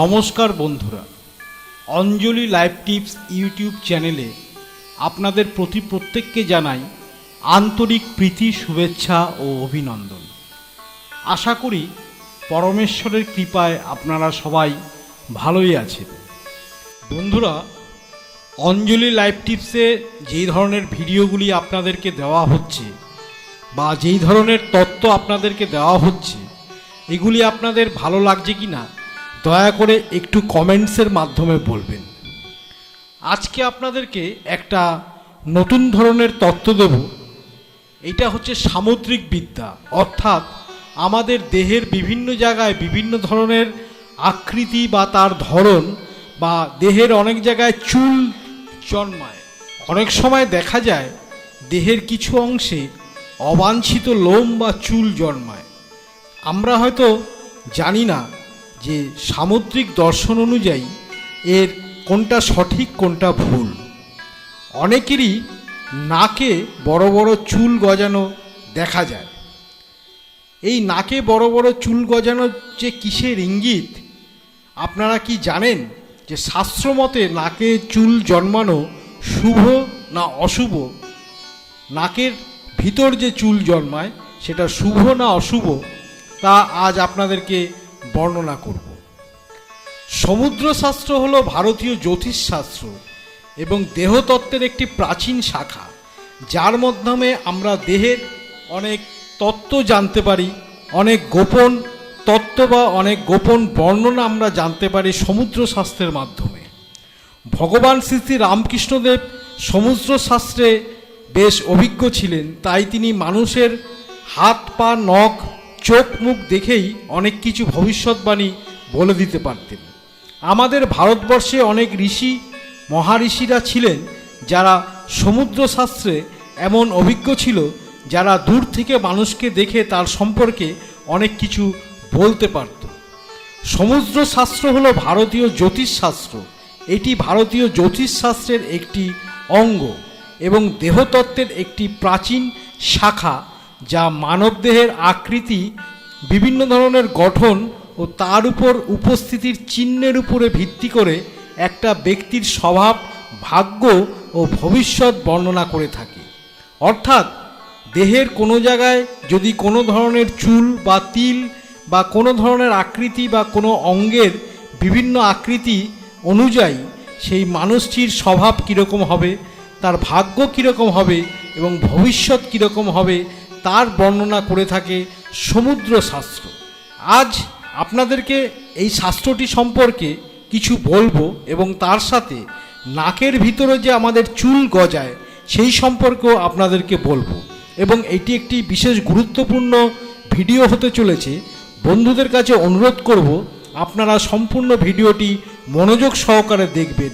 নমস্কার বন্ধুরা। অঞ্জলি live tips YouTube চ্যানেলে আপনাদের প্রতি প্রত্যেককে জানাই আন্তরিক প্রীতি, শুভেচ্ছা ও অভিনন্দন। আশা করি পরমেশ্বরের কৃপায় আপনারা সবাই ভালোই আছেন। বন্ধুরা, অঞ্জলি লাইভ টিপসে যেই ধরনের ভিডিওগুলি আপনাদেরকে দেওয়া হচ্ছে বা যেই ধরনের তত্ত্ব আপনাদেরকে দেওয়া হচ্ছে, এগুলি আপনাদের ভালো লাগছে কি না দয়া করে একটু কমেন্টসের মাধ্যমে বলবেন। আজকে আপনাদেরকে একটা নতুন ধরনের তত্ত্ব দেব। এটা হচ্ছে সামুদ্রিক বিদ্যা। অর্থাৎ আমাদের দেহের বিভিন্ন জায়গায় বিভিন্ন ধরনের আকৃতি বা তার ধরন বা দেহের অনেক জায়গায় চুল জন্মায়। অনেক সময় দেখা যায় দেহের কিছু অংশে অবাঞ্ছিত লোম বা চুল জন্মায়। আমরা হয়তো জানি না যে সামুদ্রিক দর্শন অনুযায়ী এর কোনটা সঠিক, কোনটা ভুল। অনেকেরই নাকে বড় বড় চুল গজানো দেখা যায়। এই নাকে বড় বড় চুল গজানো যে কিসের ইঙ্গিত, আপনারা কি জানেন যে শাস্ত্রমতে নাকে চুল জন্মানো শুভ না অশুভ? নাকের ভিতর যে চুল জন্মায় সেটা শুভ না অশুভ? তা আজ আপনাদেরকে বর্ণনা করব। সমুদ্রশাস্ত্র হলো ভারতীয় জ্যোতিষশাস্ত্র এবং দেহতত্ত্বের একটি প্রাচীন শাখা, যার মাধ্যমে আমরা দেহের অনেক তত্ত্ব জানতে পারি, অনেক গোপন তত্ত্ব বা অনেক গোপন বর্ণনা আমরা জানতে পারি সমুদ্র শাস্ত্রের মাধ্যমে। ভগবান শ্রী শ্রী রামকৃষ্ণদেব সমুদ্র শাস্ত্রে বেশ অভিজ্ঞ ছিলেন, তাই তিনি মানুষের হাত, পা, নখ চোখ মুখ দেখেই অনেক কিছু ভবিষ্যৎবাণী বলে দিতে পারতেন। আমাদের ভারতবর্ষে অনেক ঋষি, মহাঋষিরা ছিলেন যারা সমুদ্র শাস্ত্রে এমন অভিজ্ঞ ছিল যারা দূর থেকে মানুষকে দেখে তার সম্পর্কে অনেক কিছু বলতে পারত। সমুদ্র শাস্ত্র হলো ভারতীয় জ্যোতিষশাস্ত্র। এটি ভারতীয় জ্যোতিষশাস্ত্রের একটি অঙ্গ এবং দেহতত্ত্বের একটি প্রাচীন শাখা যা মানবদেহের আকৃতি, বিভিন্ন ধরনের গঠন ও তার উপর উপস্থিতির চিহ্নের উপরে ভিত্তি করে একটা ব্যক্তির স্বভাব, ভাগ্য ও ভবিষ্যৎ বর্ণনা করে থাকে। অর্থাৎ, দেহের কোনো জায়গায় যদি কোনো ধরনের চুল বা তিল বা কোনো ধরনের আকৃতি বা কোনো অঙ্গের বিভিন্ন আকৃতি অনুযায়ী সেই মানুষটির স্বভাব কীরকম হবে, তার ভাগ্য কীরকম হবে এবং ভবিষ্যৎ কীরকম হবে তার বর্ণনা করে থাকে সমুদ্র শাস্ত্র। আজ আপনাদেরকে এই শাস্ত্রটি সম্পর্কে কিছু বলব এবং তার সাথে নাকের ভিতরে যে আমাদের চুল গজায়, সেই সম্পর্কেও আপনাদেরকে বলব। এবং এটি একটি বিশেষ গুরুত্বপূর্ণ ভিডিও হতে চলেছে। বন্ধুদের কাছে অনুরোধ করব, আপনারা সম্পূর্ণ ভিডিওটি মনোযোগ সহকারে দেখবেন,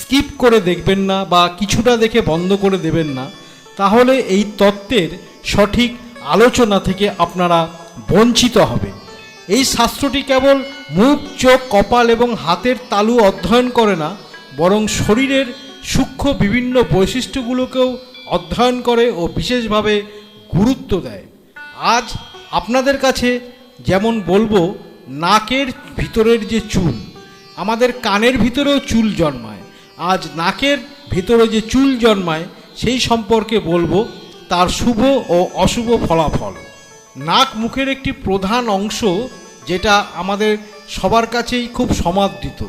স্কিপ করে দেখবেন না বা কিছুটা দেখে বন্ধ করে দেবেন না। তাহলে এই তত্ত্বের সঠিক আলোচনা থেকে আপনারা বঞ্চিত হবে এই শাস্ত্রটি কেবল মুখ, চোখ, কপাল এবং হাতের তালু অধ্যয়ন করে না, বরং শরীরের সূক্ষ্ম বিভিন্ন বৈশিষ্ট্যগুলোকেও অধ্যয়ন করে ও বিশেষভাবে গুরুত্ব দেয়। আজ আপনাদের কাছে যেমন বলব, নাকের ভিতরের যে চুল, আমাদের কানের ভিতরেও চুল জন্মায়। আজ নাকের ভিতরে যে চুল জন্মায়, সেই সম্পর্কে বলব তার শুভ ও অশুভ ফলাফল। নাক মুখের একটি প্রধান অংশ যেটা আমাদের সবার কাছেই খুব সমাদৃত।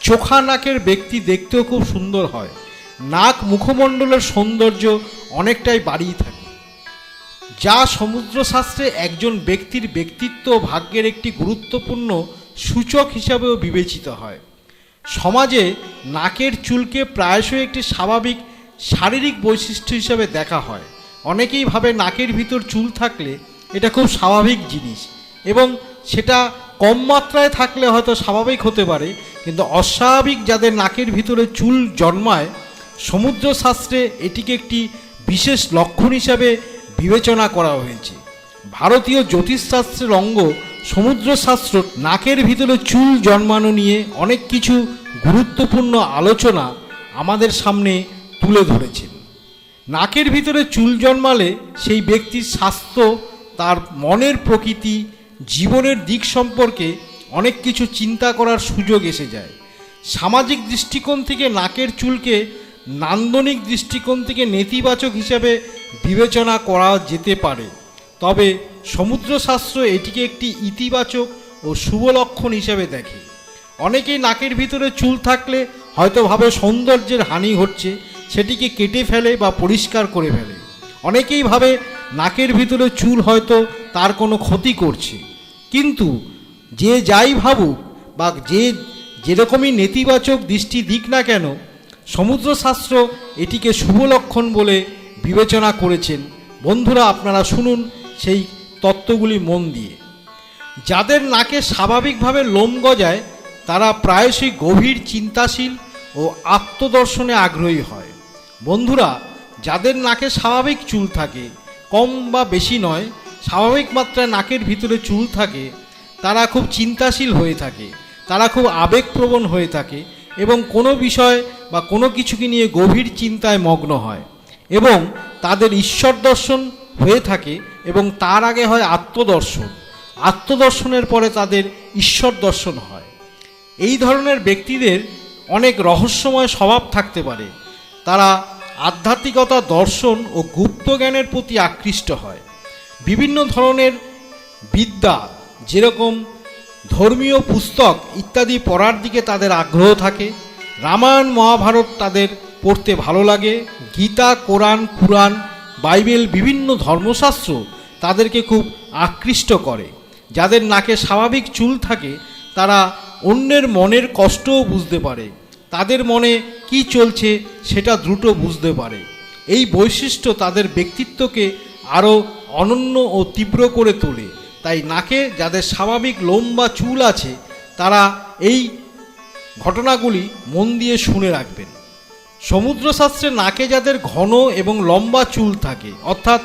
চোখা নাকের ব্যক্তি দেখতেও খুব সুন্দর হয়। নাক মুখমণ্ডলের সৌন্দর্য অনেকটাই বাড়িয়ে থাকে। যা সমুদ্রশাস্ত্রে একজন ব্যক্তির ব্যক্তিত্ব ভাগ্যের একটি গুরুত্বপূর্ণ সূচক হিসাবেও বিবেচিত হয়। সমাজে নাকের চুলকে প্রায়শই একটি স্বাভাবিক শারীরিক বৈশিষ্ট্য হিসাবে দেখা হয়। অনেকেই ভাবে নাকের ভিতর চুল থাকলে এটা খুব স্বাভাবিক জিনিস এবং সেটা কম মাত্রায় থাকলে হয়তো স্বাভাবিক হতে পারে, কিন্তু অস্বাভাবিক যাদের নাকের ভিতরে চুল জন্মায়, সমুদ্রশাস্ত্রে এটিকে একটি বিশেষ লক্ষণ হিসাবে বিবেচনা করা হয়েছে। ভারতীয় জ্যোতিষশাস্ত্রের অঙ্গ সমুদ্রশাস্ত্র নাকের ভিতরে চুল জন্মানো নিয়ে অনেক কিছু গুরুত্বপূর্ণ আলোচনা আমাদের সামনে তুলে ধরেছেন নাকের ভিতরে চুল জন্মালে সেই ব্যক্তির স্বাস্থ্য, তার মনের প্রকৃতি, জীবনের দিক সম্পর্কে অনেক কিছু চিন্তা করার সুযোগ এসে যায়। সামাজিক দৃষ্টিকোণ থেকে নাকের চুলকে নান্দনিক দৃষ্টিকোণ থেকে নেতিবাচক হিসাবে বিবেচনা করা যেতে পারে। তবে সমুদ্রশাস্ত্র এটিকে একটি ইতিবাচক ও শুভ লক্ষণ হিসাবে দেখে। অনেকেই নাকের ভিতরে চুল থাকলে হয়তো ভাবে সৌন্দর্যের হানি হচ্ছে সেটিকে কেটে ফেলে বা পরিষ্কার করে ফেলে। অনেকেই ভাবে নাকের ভিতরে চুল হয়তো তার কোনো ক্ষতি করছে। কিন্তু যে যাই ভাবুক বা যে যেরকমই নেতিবাচক দৃষ্টি দিক না কেন, সমুদ্রশাস্ত্র এটিকে শুভ লক্ষণ বলে বিবেচনা করেছেন। বন্ধুরা, আপনারা শুনুন সেই তত্ত্বগুলি মন দিয়ে। যাদের নাকে স্বাভাবিকভাবে লোম গজায়, তারা প্রায়শই গভীর চিন্তাশীল ও আত্মদর্শনে আগ্রহী হয়। বন্ধুরা, যাদের নাকে স্বাভাবিক চুল থাকে, কম বা বেশি নয়, স্বাভাবিক মাত্রায় নাকের ভিতরে চুল থাকে, তারা খুব চিন্তাশীল হয়ে থাকে, তারা খুব আবেগপ্রবণ হয়ে থাকে এবং কোনো বিষয় বা কোনো কিছুকে নিয়ে গভীর চিন্তায় মগ্ন হয় এবং তাদের ঈশ্বর দর্শন হয়ে থাকে এবং তার আগে হয় আত্মদর্শন। আত্মদর্শনের পরে তাদের ঈশ্বর দর্শন হয়। এই ধরনের ব্যক্তিদের অনেক রহস্যময় স্বভাব থাকতে পারে। তারা আধ্যাত্মিকতা, দর্শন ও গুপ্ত জ্ঞানের প্রতি আকৃষ্ট হয়। বিভিন্ন ধরনের বিদ্যা, যেরকম ধর্মীয় পুস্তক ইত্যাদি পড়ার দিকে তাদের আগ্রহ থাকে, রামায়ণ, মহাভারত তাদের পড়তে ভালো লাগে, গীতা, কোরআন পুরাণ বাইবেল, বিভিন্ন ধর্মশাস্ত্র তাদেরকে খুব আকৃষ্ট করে। যাদের নাকে স্বাভাবিক চুল থাকে, তারা অন্যের মনের কষ্টও বুঝতে পারে। তাদের মনে কি চলছে সেটা দ্রুত বুঝতে পারে। এই বৈশিষ্ট্য তাদের ব্যক্তিত্বকে আরও অনন্য ও তীব্র করে তোলে। তাই নাকে যাদের স্বাভাবিক লোম বা চুল আছে, তারা এই ঘটনাগুলি মন দিয়ে শুনে রাখবেন। সমুদ্রশাস্ত্রে নাকে যাদের ঘন এবং লম্বা চুল থাকে, অর্থাৎ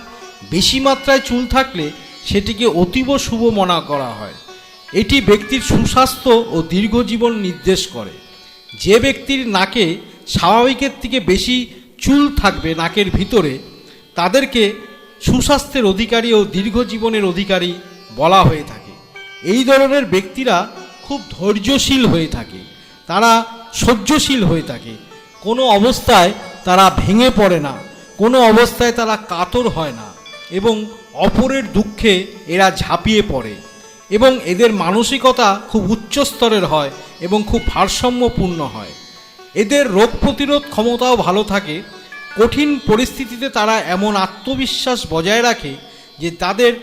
বেশি মাত্রায় চুল থাকলে সেটিকে অতীব শুভ মনা করা হয়। এটি ব্যক্তির সুস্বাস্থ্য ও দীর্ঘজীবন নির্দেশ করে। যে ব্যক্তির নাকে স্বাভাবিকের থেকে বেশি চুল থাকবে নাকের ভিতরে, তাদেরকে সুস্বাস্থ্যের অধিকারী ও দীর্ঘজীবনের অধিকারী বলা হয়ে থাকে। এই ধরনের ব্যক্তিরা খুব ধৈর্যশীল হয়ে থাকে। তারা সহ্যশীল হয়ে থাকে। কোনো অবস্থায় তারা ভেঙে পড়ে না। কোনো অবস্থায় তারা কাতর হয় না। এবং অপরের দুঃখে এরা ঝাঁপিয়ে পড়ে। এবং এদের মানসিকতা খুব উচ্চ স্তরের হয় এবং খুব ভারসাম্যপূর্ণ হয়। এদের রোগ প্রতিরোধ ক্ষমতাও ভালো থাকে। কঠিন পরিস্থিতিতে তারা এমন আত্মবিশ্বাস বজায় রাখে যে তাদের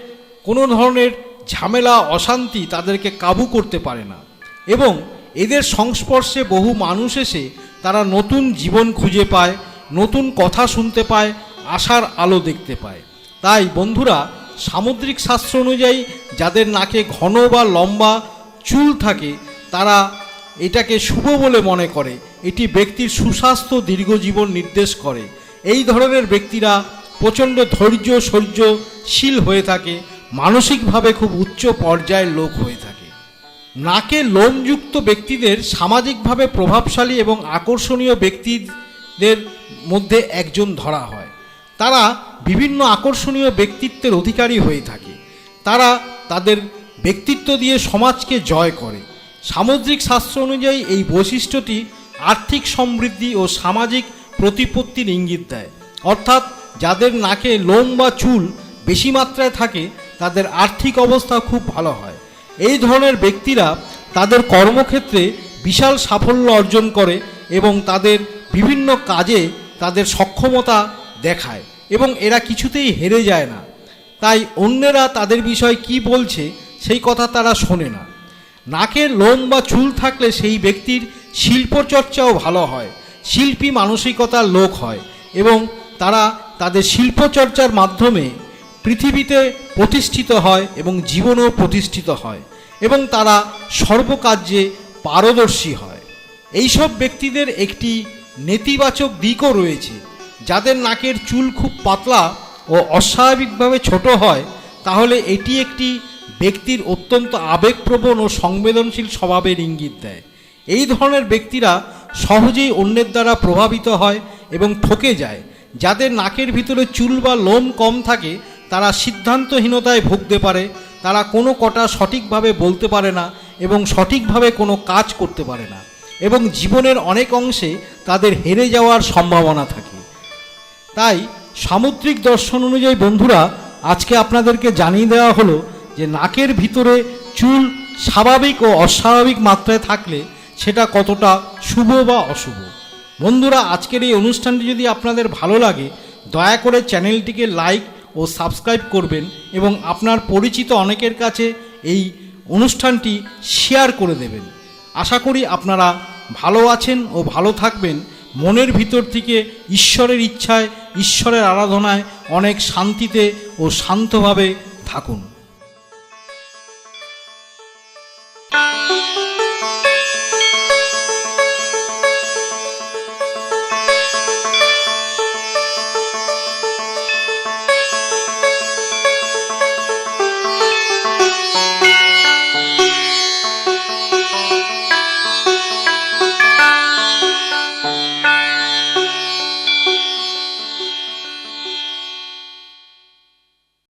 কোনো ধরনের ঝামেলা, অশান্তি তাদেরকে কাবু করতে পারে না। এবং এদের সংস্পর্শে বহু মানুষ এসে তারা নতুন জীবন খুঁজে পায়, নতুন কথা শুনতে পায়, আশার আলো দেখতে পায়। তাই বন্ধুরা সামুদ্রিক শাস্ত্র অনুযায়ী যাদের নাকে ঘন বা লম্বা চুল থাকে, তারা এটাকে শুভ বলে মনে করে। এটি ব্যক্তির সুস্বাস্থ্য দীর্ঘজীবন নির্দেশ করে। এই ধরনের ব্যক্তিরা প্রচণ্ড ধৈর্য সহ্যশীল হয়ে থাকে, মানসিকভাবে খুব উচ্চ পর্যায়ের লোক হয়ে থাকে। নাকে লোমযুক্ত ব্যক্তিদের সামাজিকভাবে প্রভাবশালী এবং আকর্ষণীয় ব্যক্তিদের মধ্যে একজন ধরা হয়। তারা বিভিন্ন আকর্ষণীয় ব্যক্তিত্বের অধিকারী হয়ে থাকে। তারা তাদের ব্যক্তিত্ব দিয়ে সমাজকে জয় করে। সামুদ্রিক শাস্ত্র অনুযায়ী এই বৈশিষ্ট্যটি আর্থিক সমৃদ্ধি ও সামাজিক প্রতিপত্তির ইঙ্গিত দেয়। অর্থাৎ যাদের নাকে লোম বা চুল বেশি মাত্রায় থাকে, তাদের আর্থিক অবস্থা খুব ভালো হয়। এই ধরনের ব্যক্তিরা তাদের কর্মক্ষেত্রে বিশাল সাফল্য অর্জন করে এবং তাদের বিভিন্ন কাজে তাদের সক্ষমতা দেখায়। এবং এরা কিছুতেই হেরে যায় না। তাই অন্যেরা তাদের বিষয়ে কি বলছে, সেই কথা তারা শোনে না। নাকের লোম বা চুল থাকলে সেই ব্যক্তির শিল্পচর্চাও ভালো হয়, শিল্পী মানসিকতার লোক হয় এবং তারা তাদের শিল্পচর্চার মাধ্যমে পৃথিবীতে প্রতিষ্ঠিত হয় এবং জীবনেও প্রতিষ্ঠিত হয় এবং তারা সর্বকার্যে পারদর্শী হয়। এইসব ব্যক্তিদের একটি নেতিবাচক দিকও রয়েছে। যাদের নাকের চুল খুব পাতলা ও অস্বাভাবিকভাবে ছোট হয়, তাহলে এটি একটি ব্যক্তির অত্যন্ত আবেগপ্রবণ ও সংবেদনশীল স্বভাবের ইঙ্গিত দেয়। এই ধরনের ব্যক্তিরা সহজেই অন্যের দ্বারা প্রভাবিত হয় এবং ঠকে যায়। যাদের নাকের ভিতরে চুল বা লোম কম থাকে, তারা সিদ্ধান্তহীনতায় ভুগতে পারে, তারা কোনো কটা সঠিকভাবে বলতে পারে না এবং সঠিকভাবে কোনো কাজ করতে পারে না এবং জীবনের অনেক অংশে তাদের হেরে যাওয়ার সম্ভাবনা থাকে। তাই সামুদ্রিক দর্শন অনুযায়ী বন্ধুরা, আজকে আপনাদেরকে জানিয়ে দেওয়া হলো যে নাকের ভিতরে চুল স্বাভাবিক ও অস্বাভাবিক মাত্রায় থাকলে সেটা কতটা শুভ বা অশুভ। বন্ধুরা, আজকের এই অনুষ্ঠানটি যদি আপনাদের ভালো লাগে, দয়া করে চ্যানেলটিকে লাইক ও সাবস্ক্রাইব করবেন এবং আপনার পরিচিত অনেকের কাছে এই অনুষ্ঠানটি শেয়ার করে দেবেন। আশা করি আপনারা ভালো আছেন ও ভালো থাকবেন। মনের ভিতর থেকে ঈশ্বরের ইচ্ছায় ঈশ্বরের আরাধনায় অনেক শান্তিতে ও শান্তভাবে থাকুন।